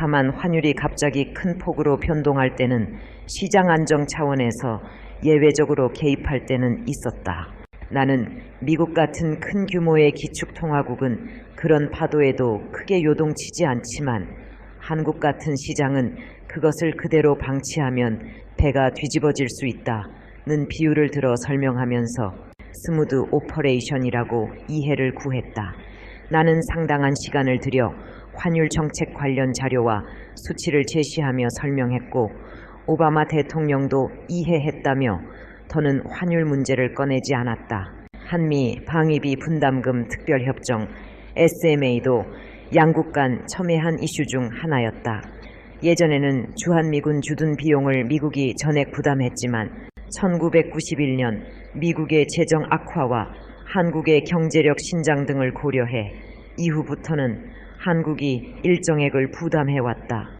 다만 환율이 갑자기 큰 폭으로 변동할 때는 시장 안정 차원에서 예외적으로 개입할 때는 있었다. 나는 미국 같은 큰 규모의 기축통화국은 그런 파도에도 크게 요동치지 않지만 한국 같은 시장은 그것을 그대로 방치하면 배가 뒤집어질 수 있다는 비유를 들어 설명하면서 스무드 오퍼레이션이라고 이해를 구했다. 나는 상당한 시간을 들여 환율 정책 관련 자료와 수치를 제시하며 설명했고 오바마 대통령도 이해했다며 더는 환율 문제를 꺼내지 않았다. 한미 방위비 분담금 특별협정 SMA도 양국 간 첨예한 이슈 중 하나였다. 예전에는 주한미군 주둔 비용을 미국이 전액 부담했지만 1991년 미국의 재정 악화와 한국의 경제력 신장 등을 고려해 이후부터는 한국이 일정액을 부담해왔다.